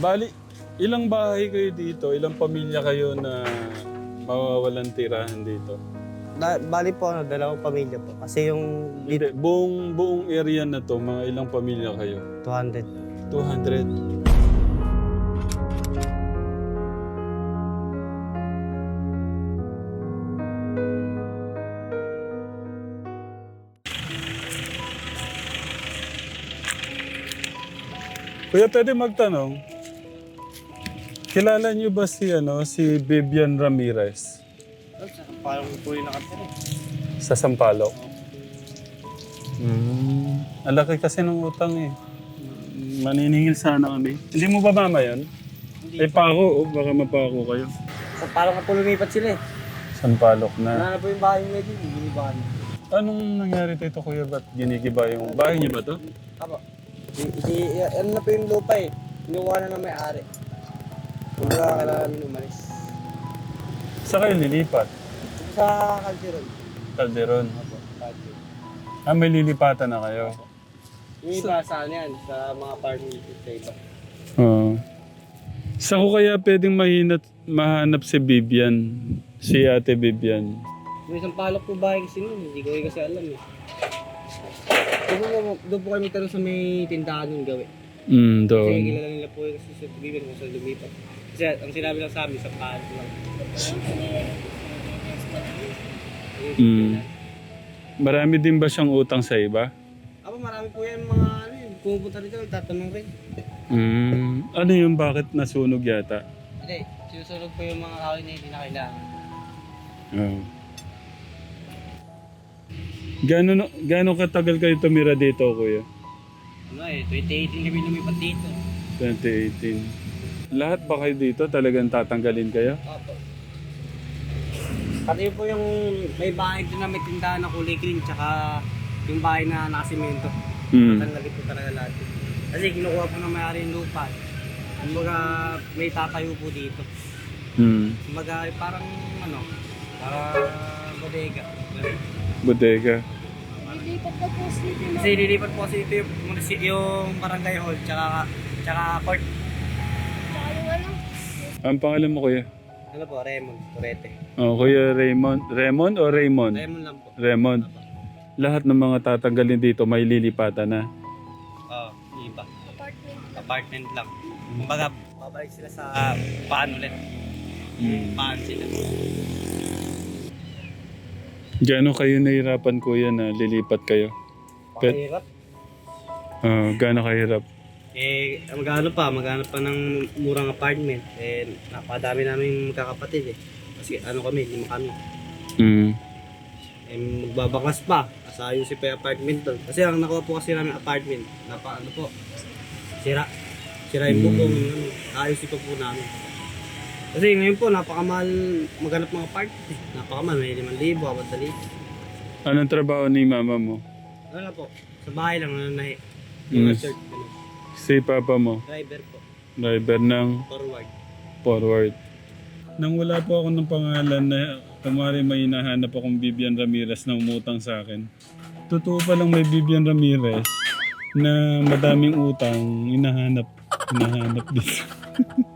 Bali, ilang bahay kayo dito? Ilang pamilya kayo na mawawalan tirahan dito? Da, bali po, ano, dalawang pamilya po. Kasi yung Hindi, buong, buong area na to, mga ilang pamilya kayo? 200. 200. Kuya, pwede magtanong. Kilala niyo ba si ano si Vivian Ramirez Parang po yung nakatira. sa Sampaloc? Mm. Ang laki kasi ng utang eh. Maniningil sana kami. Hindi mo ba mama yan? Eh pako, oh, baka mapako kayo. So, parang po lumipat sila eh. Sampaloc na. Wala na po yung bahay nila dito. Ginibahan. Anong nangyari dito kuya? Ba't ginigiba yung bahay niyo ba to? Apo. Ano na po yung lupa eh. Inuwa na ng may-ari. Wala kailangan namin umalis. Sa kayo nilipat? Sa Calderon. Calderon. Apo, Calderon. Ah, may lilipatan na kayo. Yung iba sa ano yan, sa mga apartment sa iba. Oo. Sa ko kaya pwedeng mahinat, mahanap si Vivian? Si ate Vivian. Yung isang palok po bahay kasi nun, hindi ko kasi alam eh. Doon po, doon po kami tanong sa may tindahan nun gawin. Mm, Kasi doon. kilala nila po yung kasi sa Tubigan kung saan lumipat. Kasi ang sinabi lang sa amin, sa palok lang. Mm. Marami din ba siyang utang sa iba? Aba, marami po yan mga ano yun. Pumupunta rito, tatanong rin. Mm. Ano yung bakit nasunog yata? Hindi, sinusunog po yung mga kahoy na hindi na kailangan. Oo. Gano'n gano'n katagal kayo tumira dito, kuya? Ano eh, 2018 kami lumipat dito. 2018. Lahat ba kayo dito talagang tatanggalin kayo? Opo. Pati po yung may bahay din na may tindahan na kulay green, tsaka yung bahay na nakasimento. Mm. Tanggalin po talaga lahat. Kasi kinukuha po ng may-ari yung lupa. Kumbaga may tatayo po dito. Mm. Kumbaga parang ano, para bodega. Bodega. Lilipat po sleepy Kasi lilipat po kasi ito yung barangay hall, tsaka, tsaka court. Ano, Ang pangalan mo, kuya? Ano po, Raymond, Torete. Oh, kuya Raymond. Raymond o Raymond? Raymond lang po. Raymond. Lahat ng mga tatanggalin dito may lilipatan na. Oo, iba. apartment. Apartment lang. Kumbaga, babalik sila sa paan ulit. Mm. Paan sila. Gano'n kayo nahirapan, kuya, na lilipat kayo? Pet- Pakahirap. Ah, gano'n kahirap? Eh, magano pa, magano pa ng murang apartment. Eh, napakadami namin magkakapatid eh. Kasi ano kami, lima kami. Mm. Eh, magbabakas pa. Asayo si pa apartment doon. Kasi ang nakuha po kasi namin apartment, napa ano po, sira. Sira yung bubong, ano, ayos ito po namin. Kasi ngayon po, napakamahal maghanap mga apartment eh. Napakamahal, may 5,000, 8,000. Anong trabaho ni mama mo? Ano na po, sa bahay lang, ano na eh. Mm. Yung ano, Si papa mo, driver po, driver ng forward. forward. Nang wala po ako ng pangalan na kumari may hinahanap akong Vivian Ramirez na umutang sa akin. Totoo pa lang may Vivian Ramirez na madaming utang hinahanap hinahanap dito.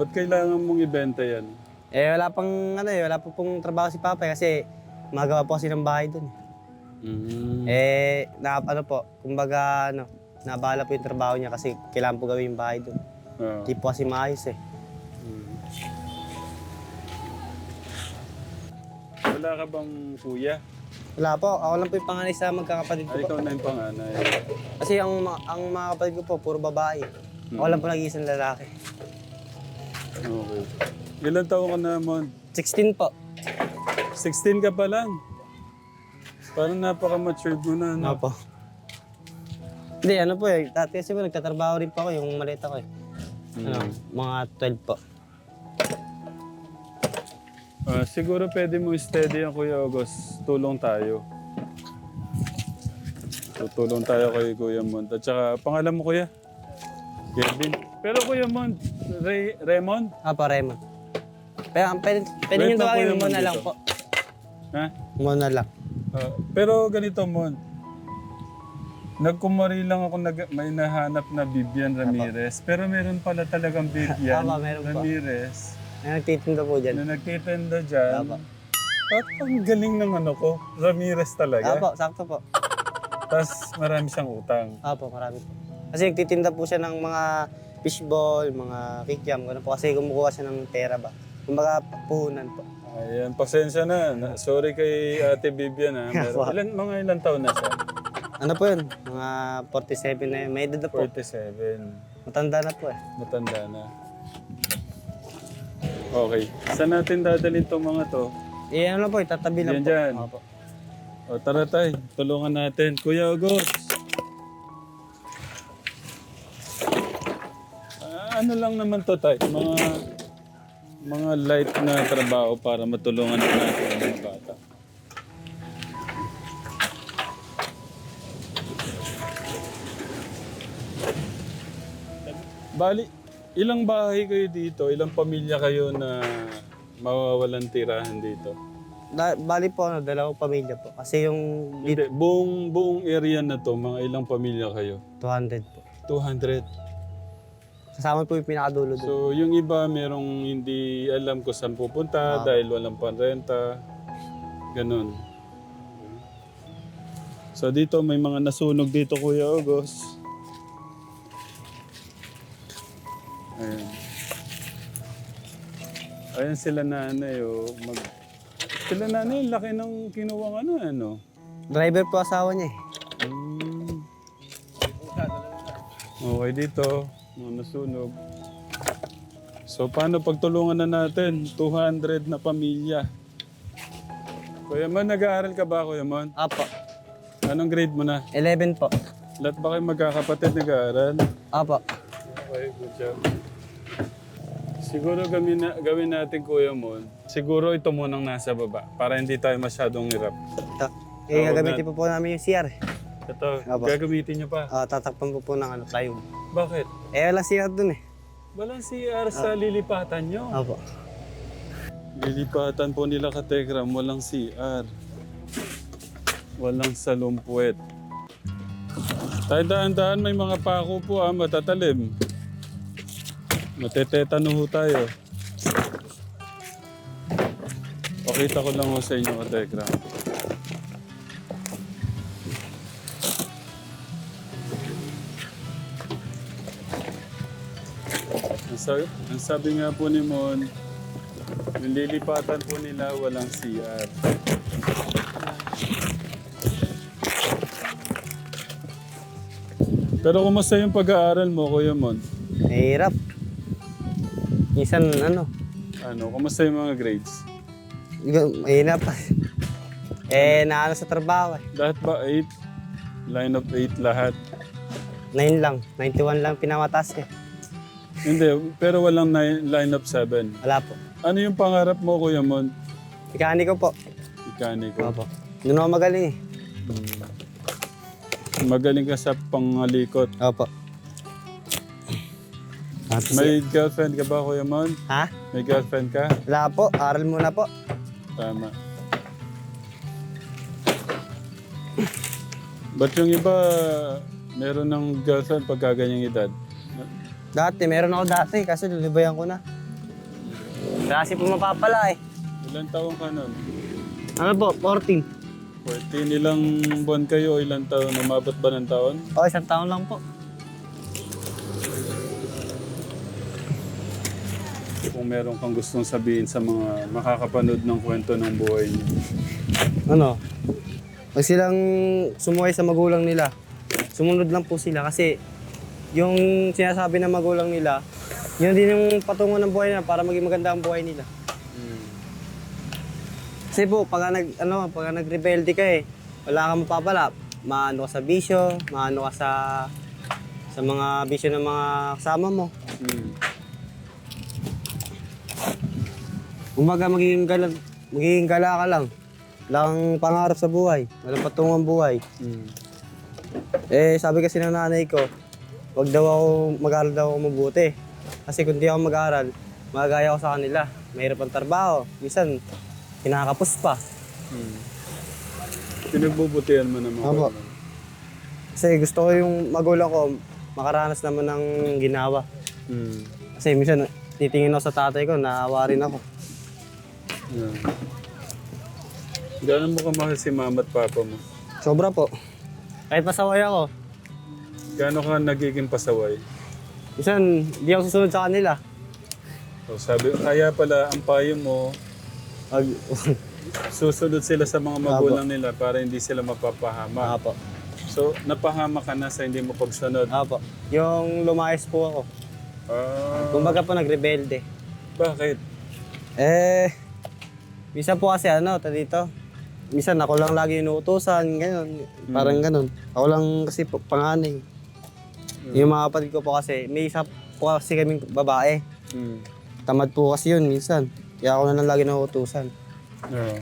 Ba't kailangan mong ibenta yan? Eh, wala pang, ano eh, wala po pong trabaho si Papa eh, kasi magawa po kasi ng bahay doon. Mm. Eh, na, ano po, kumbaga, ano, nabala po yung trabaho niya kasi kailangan po gawin yung bahay doon. Ah. Hindi po kasi maayos eh. Mm. Wala ka bang kuya? Wala po, ako lang po yung panganay sa magkakapatid ko Ay, po. ikaw na yung panganay. Kasi ang, ma- ang mga kapatid ko po, puro babae. Ako lang po nag-iisang lalaki. Okay. Ilan taon ka na, Mon? 16 po. 16 ka pa lang. Parang napaka-matured mo na, Ano no? po? Hindi, ano po eh. Dati kasi po nagtatrabaho rin po ako, yung maleta ko eh. Ano, mga 12 po. Ah, siguro pwede mo steady yan, Kuya August. Tulong tayo. Tutulong tayo kay Kuya Mont. At saka, pangalan mo, Kuya? Kevin. Pero Kuya Mont, Ray, Raymond? Pa Raymond. Pero ang pwede, pwede Wait nyo tawagin yung muna lang dito. po. Ha? Muna lang. Ah, pero ganito, Mont. Nagkumari lang ako, nag, may nahanap na Vivian Ramirez. Pero meron pala talagang Vivian Tama, meron po. Ramirez Ay, nagtitinda po dyan. na nagtitinda dyan. Tama. At ang galing ng ano ko, Ramirez talaga. Apo, sakto po. Tapos marami siyang utang. Apo, marami po. Kasi nagtitinda po siya ng mga fishball, mga kikiam, gano'n po. Kasi kumukuha siya ng pera ba. Kumbaga, puhunan po. Ayan, pasensya na. na. Sorry kay Ate Vivian ha. Meron, ilan, mga ilan taon na siya? Ano po yun? Mga 47 na yun. May edad na po. 47. Matanda na po eh. Matanda na. Okay. Saan natin dadalhin tong mga to? Eh, ano lang po, itatabi lang Yan po. dyan. Opo. O tara tay, tulungan natin. Kuya August. Ah, ano lang naman to tay? Mga mga light na trabaho para matulungan natin ang mga bata. Bali, ilang bahay kayo dito? Ilang pamilya kayo na mawawalan tirahan dito? Da- bali po, ano, dalawang pamilya po. Kasi yung Hindi, buong, buong area na to, mga ilang pamilya kayo? 200 po. 200. Kasama po yung pinakadulo doon. So, yung iba merong hindi alam kung saan pupunta dahil walang panrenta. Ganun. So, dito may mga nasunog dito, Kuya August. Ayan. Ayan sila nanay, oh. Mag... Sila nanay, laki ng kinuwang ano, ano. Driver po asawa niya eh. Mm. Okay dito, mga nasunog. So paano pagtulungan na natin? 200 na pamilya. Kuya Mon, nag-aaral ka ba Kuya Mon? Apo. Anong grade mo na? 11 po. Lahat ba kayo magkakapatid nag-aaral? Apo. Okay, good job. Siguro gawin, na, gawin natin Kuya Mon, siguro ito munang nasa baba para hindi tayo masyadong hirap. Ito. Eh, gagamitin po po namin yung CR. Ito, Aba. gagamitin nyo pa. Ah, tatakpan po po ng ano, plywood. Bakit? Eh, wala CR dun eh. Walang CR sa lilipatan nyo. Apo. Lilipatan po nila ka Tegram, walang CR. Walang salumpuet. Tayo daan-daan may mga pako po ah, matatalim. Matetetano ho tayo. Pakita ko lang ho sa inyo ka Tegram. Ang sabi, nga po ni Mon, yung lilipatan po nila walang CR. Pero kumusta yung pag-aaral mo, Kuya Mon? Mahirap. Minsan, ano, Ano, kumusta yung mga grades? mahirap. eh, naano sa trabaho eh. Lahat ba 8? Line of 8 lahat? 9 lang. 91 lang pinamatas eh. Hindi, pero walang nine, line of 7. Wala po. Ano yung pangarap mo, Kuya Mon? Mekaniko po. Mekaniko. Opo. Doon ako magaling eh. Magaling ka sa pangalikot. Opo. Tapos, May girlfriend ka ba, Kuya Mon? ha? May girlfriend ka? Wala po. Aral muna po. Tama. Ba't yung iba meron ng girlfriend pag ganyang edad? Dati, meron ako dati. Kaso lilibayan ko na. Kasi po mapapala eh. Ilan taong ka nun? Ano po? 14. 14, ilang buwan kayo o ilang taon? Umabot ba ng taon? O, isang taon lang po. Kung meron kang gustong sabihin sa mga makakapanood ng kwento ng buhay niyo. Ano? Pag silang sumuway sa magulang nila, sumunod lang po sila kasi yung sinasabi ng magulang nila, yun din yung patungo ng buhay nila para maging maganda ang buhay nila. Kasi po, pag nag, ano, pag nagrebelde ka eh, wala kang mapapala. Maano ka sa bisyo, maano ka sa sa mga bisyo ng mga kasama mo. Hmm. Umaga magiging gala, magiging gala ka lang. Wala kang pangarap sa buhay. Walang patungo ang buhay. Hmm. Eh, sabi kasi ng nanay ko, wag daw ako, mag-aaral daw ako mabuti. Kasi kung di ako mag-aaral, magagaya ako sa kanila. Mahirap ang trabaho. Minsan, kinakapos pa. Hmm. Pinagbubutihan mo naman. Mon. Kasi gusto ko yung magulang ko makaranas naman ng ginawa. Mm. Kasi minsan titingin ako sa tatay ko, naawa rin ako. Yeah. Gano'n mo kamahal si mama at papa mo? Sobra po. Kahit pasaway ako, Gano'n ka nagiging pasaway? minsan di ako susunod sa kanila. O sabi, kaya pala ang payo mo, Pag, susunod sila sa mga magulang nila para hindi sila mapapahama. Apo. So, napahama ka na sa hindi mo pagsunod. Apo. Yung lumayas po ako. Ah, Kumbaga po nagrebelde. bakit? Eh, minsan po kasi ano, ta dito. Minsan ako lang lagi inuutosan, gano'n. Parang gano'n. Ako lang kasi po, panganay. Yung mga kapatid ko po kasi, may isa po kasi kaming babae. Hmm. Tamad po kasi yun minsan. Kaya ako na lang lagi nauutosan. Oo.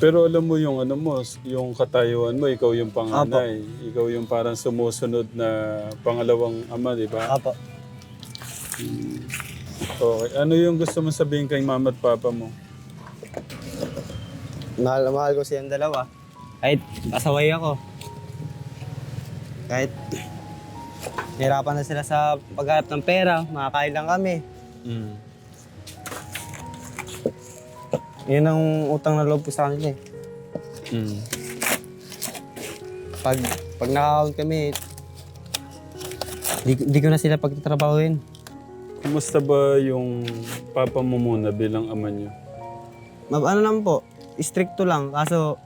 Pero alam mo yung ano mo, yung katayuan mo, ikaw yung panganay. Ikaw yung parang sumusunod na pangalawang ama, di ba? Apo. Okay. Ano yung gusto mo sabihin kay mama at papa mo? Mahal, mahal ko silang dalawa. Kahit asaway ako. Kahit hirapan na sila sa paghanap ng pera, makakain lang kami. Mm. Yun ang utang na loob ko sa kanila eh. Mm. Pag, pag nakakaon kami, di, di ko na sila pagtatrabahuin. Kumusta ba yung papa mo muna bilang ama niyo? Ma- ano lang po, stricto lang. Kaso,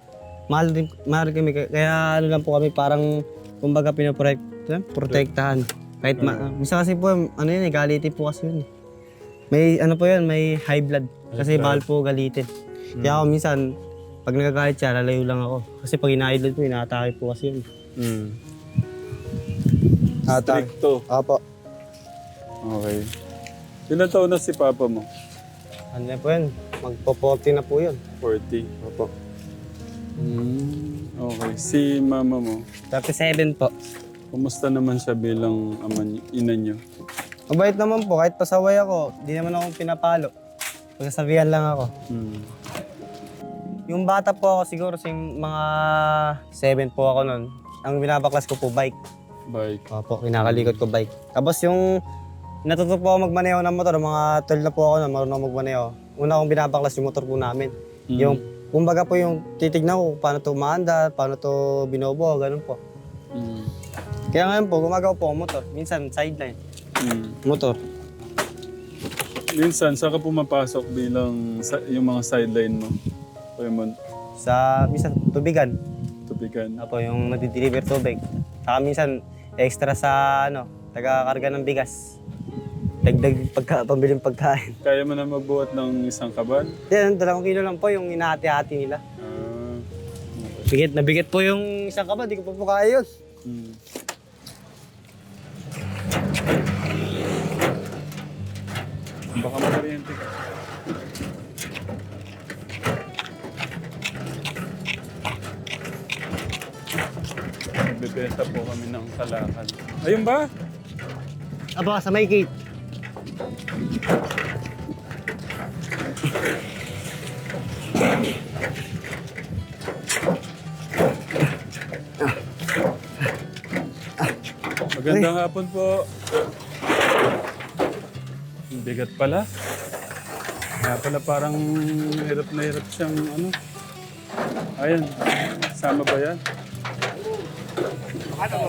mahal din, mahal kami. Kaya ano lang po kami, parang, kumbaga pinoprotect, protektahan. Kahit, ma- minsan kasi po, ano yun eh, galitin po kasi yun eh. May, ano po yun, may high blood. Kasi bawal po galitin. Kaya ako minsan, pag nagagalit siya, lalayo lang ako. Kasi pag ina-idol po, inaatake po kasi yun. Mm. Atake. Stricto. Apo. Okay. Ilan taon na si papa mo? Ano na po yun? Magpo-40 na po yun. 40. Opo. Mm. Okay. Si mama mo, 37 po. kumusta naman siya bilang ama niyo, ina niyo? Mabait naman po, kahit pasaway ako, di naman akong pinapalo. Pagsasabihan lang ako. Mm. Yung bata po ako siguro sing mga 7 po ako nun. Ang binabaklas ko po bike. Bye. Opo, kinakalikot ko bike. Tapos yung natuto po ako magmaneho ng motor, mga 12 na po ako nun, marunong ako magmaneho. Una akong binabaklas yung motor po namin. Mm. Yung, kumbaga po yung titignan ko paano to umaandar, paano to binobo, ganun po. Mm. Kaya ngayon po, gumagawa po ako motor. Minsan sideline, Mm. motor. Minsan, saan ka pumapasok bilang sa, yung mga sideline mo? Raymond, Sa, minsan, tubigan. tubigan. Apo, yung nagdi-deliver tubig. Saka minsan, extra sa, ano, taga-karga ng bigas. Dagdag pagka, pambiling pagkain. Kaya mo na magbuhat ng isang kaban? Yan, dalawang kilo lang po yung inahati-hati nila. Ah. Bigat na bigat po yung isang kaba, di ko pa po kaya yun. Mm. Baka makuryente ka. Nagbebenta po kami ng kalakal. Ayun ba? Aba, sa may gate. Magandang hapon po. Ang bigat pala. Kaya pala parang hirap na hirap siyang ano. Ayan. Sama ba yan? Patong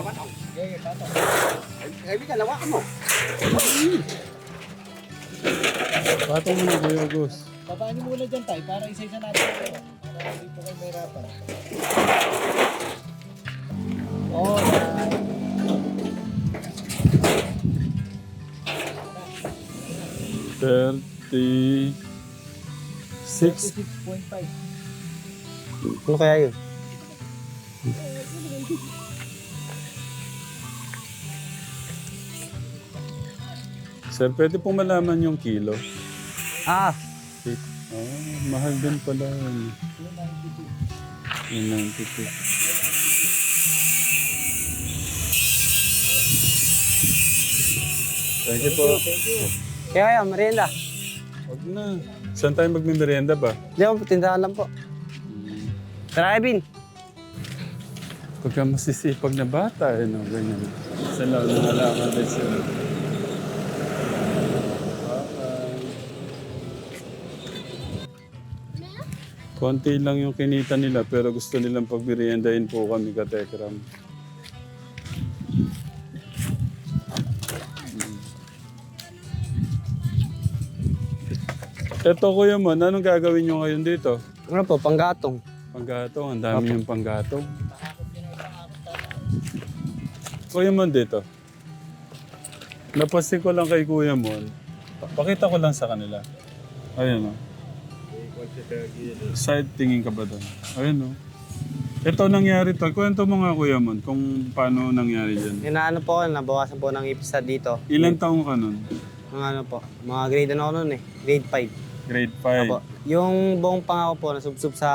mo na Kuya Gus. Babaan niyo muna dyan tayo para isa-isa natin kayo. Para hindi po kayo mahirapan. Na. Thirty six. 6.5. Ano kaya yun? Sir, pwede pong malaman yung kilo. Ah, Eight. Ah, mahal din pala yun. 292. Thank you po. kaya yan, merienda. Huwag na. Saan tayo magmimerienda ba? Di ako, tindahan lang po. Tara, Evin. Pagka masisipag na bata, eh, no? Ganyan. Sa lalo na lang Konti lang yung kinita nila pero gusto nilang pagmeriendahin po kami katekram. Ito kuya mo, anong gagawin nyo ngayon dito? Ano po, panggatong. Panggatong, ang dami yung panggatong. Kuya Mon dito. Napasin ko lang kay Kuya Mon. Pa- Pakita ko lang sa kanila. Ayan o. Side tingin ka ba doon? Ayan o. Ito nangyari to. Kwento mo nga Kuya Mon kung paano nangyari dyan. Inaano po ako, nabawasan po ng ipis sa dito. Ilan taong ka nun? Mga ano po, mga grade ano ako nun eh, grade 5. Grade Apo. 5. Yung buong pangako po, nasubsob sa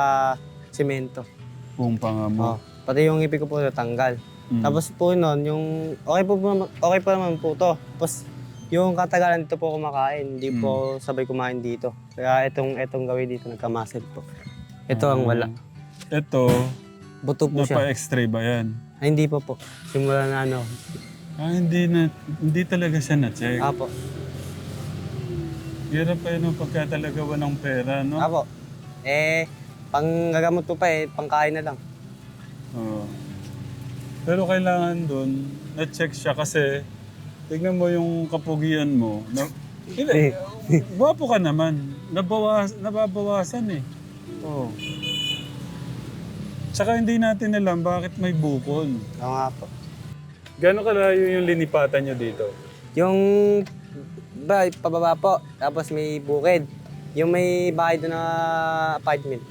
semento. Kung panga mo. Oh. Pati yung ngipin ko po natanggal. Mm. Tapos po nun, yung okay po, naman- okay po naman po to. Tapos yung katagalan dito po kumakain, hindi po sabay kumain dito. Kaya itong itong gawin dito nagkamasid po. Ito ang wala. Ito, Buto po siya. napa-x-ray ba yan? Ay, hindi po po. Simula na ano. Ah, hindi na, hindi talaga siya na-check. Apo. Hirap pa yun pagka talaga walang pera, no? Apo. Eh, pang gagamot po pa eh, pangkain na lang. Oo. Pero kailangan doon, na-check siya kasi tignan mo yung kapugian mo. Na, hindi, guwapo ka naman. Nabawas, nababawasan eh. Oo. Tsaka hindi natin alam bakit may bukol. Oo nga po. Gano'ng kalayo yung linipatan nyo dito? Yung ba, pababa po, tapos may bukid. Yung may bahay doon na apartment.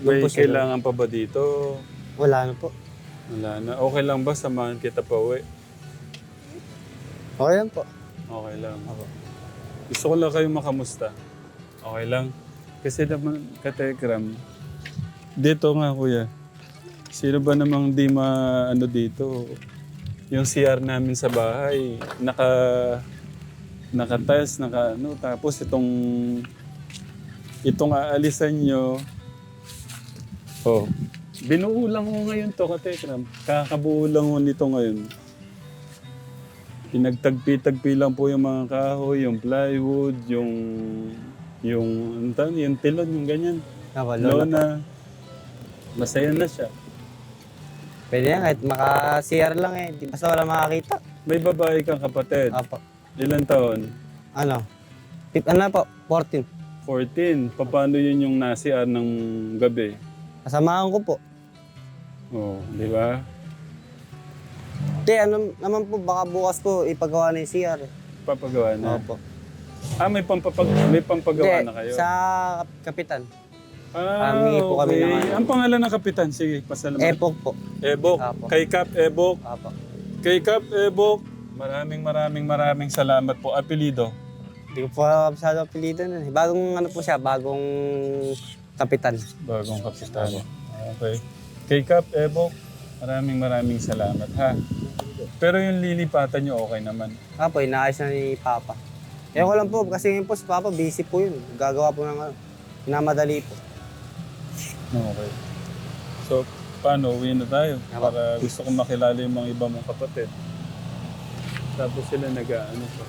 May po siya kailangan pa ba dito? Wala na po. Wala na. Okay lang ba samahan kita pa uwi? Okay lang po. Okay lang. Gusto ko lang kayong makamusta. Okay lang. Kasi naman, katekram, dito nga kuya, sino ba namang di ma, ano dito, yung CR namin sa bahay, naka, naka-tiles, naka, ano, tapos itong, itong aalisan nyo, oh, binuo lang ko ngayon to, katekram. Kakabuo lang ko nito ngayon. Pinagtagpi-tagpi lang po yung mga kahoy, yung plywood, yung yung ano yung tilon, yung ganyan. Ako, lola. Lona. Masaya na siya. Pwede yan, kahit maka-CR lang eh. Di basta wala makakita. May babae kang kapatid. Apo. Ilan taon? Ano? Pip, ano po? 14. 14. Paano yun yung nasiar ng gabi? Kasamahan ko po. Oh, di ba? Hindi, ano naman po, baka bukas po ipagawa na yung CR. Papagawa na. Opo. Ah, may pampapag may pampagawa Hindi, na kayo? sa kapitan. Ah, Humingi po kami ng ano. Ang pangalan ng kapitan, sige, pasalamat. Epok po. Ebok. Apo. Kay Cap Ebok. Apo. Kay Cap Ebok. Maraming maraming maraming salamat po. Apelido. Hindi ko po kabisado apelido nun. eh. Bagong ano po siya, bagong kapitan. Bagong kapitan. Okay. Kay Cap Ebok, maraming maraming salamat ha. Pero yung lilipatan nyo okay naman. Apo, inaayos na ni Papa. Ewan ko lang po, kasi ngayon po si Papa busy po yun. Gagawa po ng ano, pinamadali po. Okay. So, paano? Uwi na tayo. Para gusto kong makilala yung mga iba mong kapatid. Tapos sila nag-ano pa.